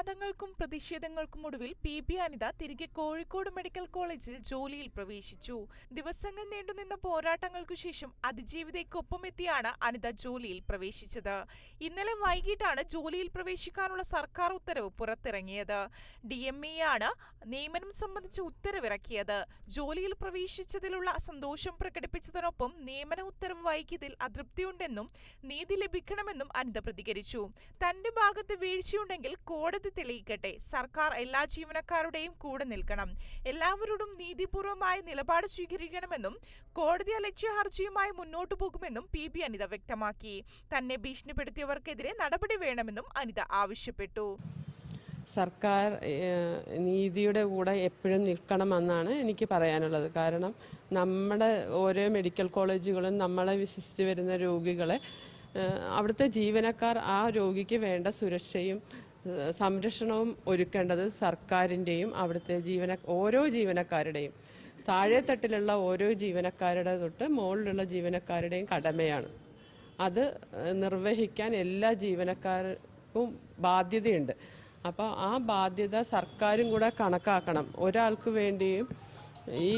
വിവാദങ്ങൾക്കും പ്രതിഷേധങ്ങൾക്കും ഒടുവിൽ P. B. Anitha തിരികെ Kozhikode medical കോളേജിൽ ജോലിയിൽ പ്രവേശിച്ചു. ദിവസങ്ങൾ നീണ്ടുനിന്ന പോരാട്ടങ്ങൾക്കു ശേഷം അതിജീവിതയ്ക്കൊപ്പം എത്തിയാണ് അനിത ജോലിയിൽ പ്രവേശിച്ചത്. ഇന്നലെ വൈകിട്ടാണ് ജോലിയിൽ പ്രവേശിക്കാനുള്ള സർക്കാർ ഉത്തരവ് പുറത്തിറങ്ങിയത്. ഡി. എം. ആണ് നിയമനം സംബന്ധിച്ച് ഉത്തരവിറക്കിയത്. ജോലിയിൽ പ്രവേശിച്ചതിലുള്ള സന്തോഷം പ്രകടിപ്പിച്ചതിനൊപ്പം നിയമന ഉത്തരവ് വൈകിയതിൽ അതൃപ്തിയുണ്ടെന്നും നീതി ലഭിക്കണമെന്നും അനിത പ്രതികരിച്ചു. തന്റെ ഭാഗത്ത് വീഴ്ചയുണ്ടെങ്കിൽ കോടതി തെളിയിക്കട്ടെ. സർക്കാർ എല്ലാ ജീവനക്കാരുടെയും കൂടെ നിൽക്കണം. എല്ലാവരോടും നീതിപൂർവമായ നിലപാട് സ്വീകരിക്കണമെന്നും കോടതി അലക്ഷ്യ ഹർജിയുമായി മുന്നോട്ടു പോകുമെന്നും പി. ബി. അനിത വ്യക്തമാക്കി. തന്നെ ഭീഷണിപ്പെടുത്തിയവർക്കെതിരെ നടപടി വേണമെന്നും അനിത ആവശ്യപ്പെട്ടു. സർക്കാർ നീതിയുടെ കൂടെ എപ്പോഴും നിൽക്കണമെന്നാണ് എനിക്ക് പറയാനുള്ളത്. കാരണം നമ്മുടെ ഓരോ മെഡിക്കൽ കോളേജുകളും നമ്മളെ വിശ്വസിച്ച് വരുന്ന രോഗികളെ അവിടുത്തെ ജീവനക്കാർ ആ രോഗിക്ക് വേണ്ട സുരക്ഷയും സംരക്ഷണവും ഒരുക്കേണ്ടത് സർക്കാരിന്റെയും അവിടുത്തെ ജീവന ഓരോ ജീവനക്കാരുടെയും. താഴെത്തട്ടിലുള്ള ഓരോ ജീവനക്കാരുടെ തൊട്ട് മുകളിലുള്ള ജീവനക്കാരുടെയും കടമയാണ്. അത് നിർവഹിക്കാൻ എല്ലാ ജീവനക്കാർക്കും ബാധ്യതയുണ്ട്. അപ്പോൾ ആ ബാധ്യത സർക്കാരും കൂടെ കണക്കാക്കണം. ഒരാൾക്ക് വേണ്ടിയും ഈ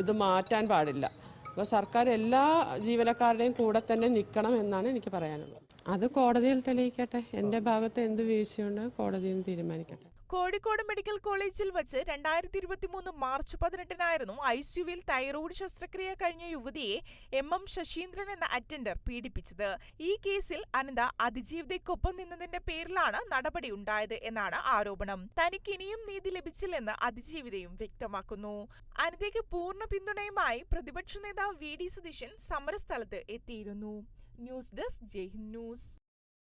ഇത് മാറ്റാൻ പാടില്ല. അപ്പോൾ സർക്കാർ എല്ലാ ജീവനക്കാരുടെയും കൂടെ തന്നെ നിൽക്കണം എന്നാണ് എനിക്ക് പറയാനുള്ളത്. അത് കോടതിയിൽ തെളിയിക്കട്ടെ. എന്റെ ഭാഗത്ത് എന്ത് വീഴ്ചയുണ്ട് കോടതിയിൽ തീരുമാനിക്കട്ടെ. കോഴിക്കോട് മെഡിക്കൽ കോളേജിൽ വെച്ച് രണ്ടായിരത്തി ഇരുപത്തി മൂന്ന് മാർച്ച് പതിനെട്ടിനായിരുന്നു ഐ സിയുവിൽ തൈറോയ്ഡ് ശസ്ത്രക്രിയ കഴിഞ്ഞ യുവതിയെ എം എം ശശീന്ദ്രൻ എന്ന അറ്റൻഡർ പീഡിപ്പിച്ചത്. ഈ കേസിൽ അനന്ത അതിജീവിതയ്ക്കൊപ്പം നിന്നതിന്റെ പേരിലാണ് നടപടി ഉണ്ടായത് എന്നാണ് ആരോപണം. തനിക്ക് ഇനിയും നീതി ലഭിച്ചില്ലെന്ന് അതിജീവിതയും വ്യക്തമാക്കുന്നു. അനിതയ്ക്ക് പൂർണ പിന്തുണയുമായി പ്രതിപക്ഷ നേതാവ് വി ഡി സതീശൻ സമരസ്ഥലത്ത് എത്തിയിരുന്നു. News desk Jaihind news